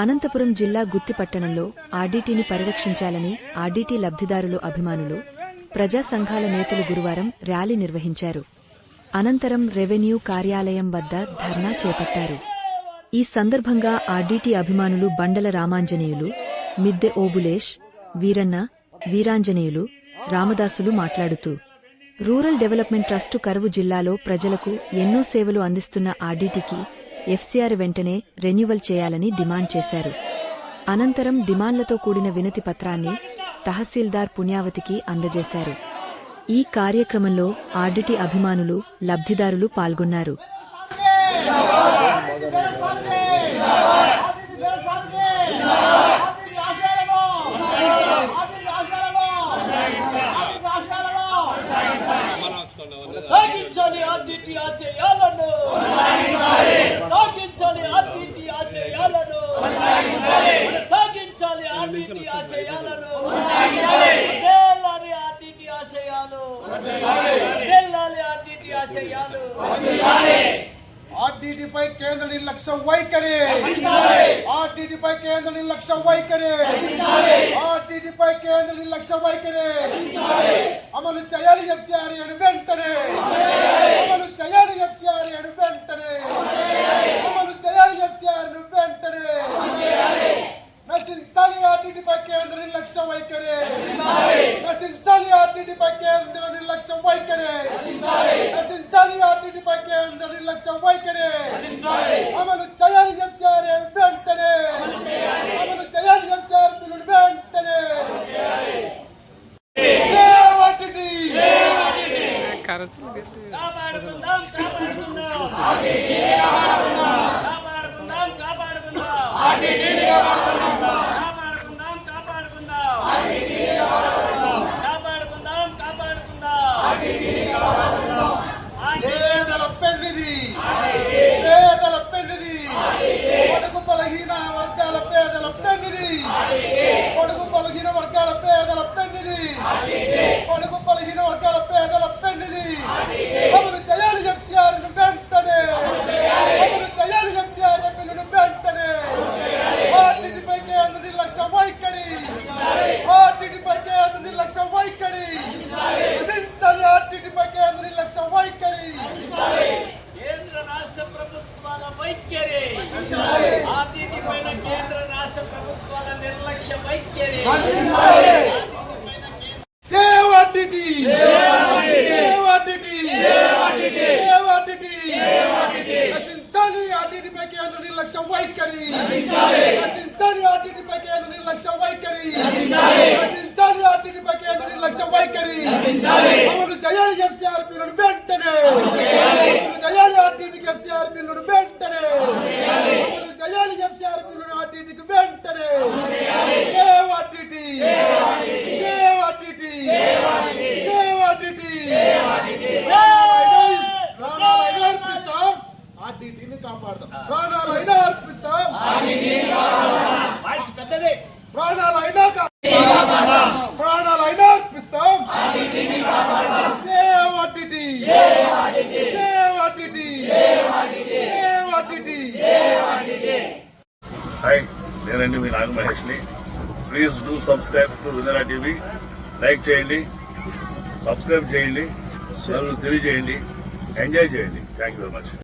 అనంతపురం జిల్లా గుత్తిపట్టణంలో ఆర్డీటీని పరిరక్షించాలని ఆర్డీటీ లబ్ధిదారులు అభిమానులు ప్రజా సంఘాల నేతలు గురువారం ర్యాలీ నిర్వహించారు. అనంతరం రెవెన్యూ కార్యాలయం వద్ద ధర్నా చేపట్టారు. ఈ సందర్భంగా ఆర్డీటీ అభిమానులు బండల రామాంజనేయులు మిద్దె ఓబులేష్ వీరన్న వీరాంజనేయులు రామదాసులు మాట్లాడుతూ రూరల్ డెవలప్మెంట్ ట్రస్టు కరువు జిల్లాలో ప్రజలకు ఎన్నో సేవలు అందిస్తున్న ఆర్డీటీకి ఎఫ్సీఆర్ వెంటనే రెన్యువల్ చేయాలని డిమాండ్ చేశారు. అనంతరం డిమాండ్లతో కూడిన వినతి పత్రాన్ని తహసీల్దార్ పుణ్యావతికి అందజేశారు. ఈ కార్యక్రమంలో ఆర్డిటి అభిమానులు లబ్ధిదారులు పాల్గొన్నారు. సాగించాలి ఆర్టీటీ ఆశయ. ఆర్టీటీపై కేంద్ర నిర్లక్ష్య వైఖరి ఆర్టీటీపై కేంద్ర నిర్లక్ష్య వైఖరి ఆర్టీటీపై కేంద్ర నిర్లక్ష్య వైఖరి అమలు చేయాలి ఎఫ్సిఆర్ అని వెంటనే అమలు చేయాలి ఎఫ్సిఆర్ అని వెంటనే అమలు చేయాలి ఎఫ్సిఆర్ వెంటనే నశించాలి ఆర్టీటీపై కేంద్ర నిర్లక్ష్య వైఖరి నశించాలి ఆర్టీటీపై కేంద్ర నిర్లక్ష్య వైఖరి నశించాలి ఆర్టీటీపై కేంద్ర నిర్లక్ష్య వైఖరి அரசியல் பேசி వైఖరి ఆర్థికమైన కేంద్ర రాష్ట్ర ప్రభుత్వాల నిర్లక్ష్య వైఖరి నిర్లక్ష్యం వైఖరి ఆర్టీడీపై కేంద్ర నిర్లక్ష్యం వైఖరి ఆర్టీడీపై కేంద్ర నిర్లక్ష్యం వైఖరి అమలు చేయాలి ఎంసీఆర్పీలను వెంటనే ఆర్టీటీని కాపాడదాం. ప్రాణాలైనా అర్పిస్తాం. ప్రాణాలైనా ప్రాణాలైనా అర్పిస్తాం. Save RTT. Save RTT. Save RTT. Hi నేనండి మీ Naga మహేష్ని. Please do subscribe to Vinara TV. Like చేయండి సబ్స్క్రైబ్ చేయండి తెలియజేయండి. ఎంజాయ్ చేయండి. Thank you very much.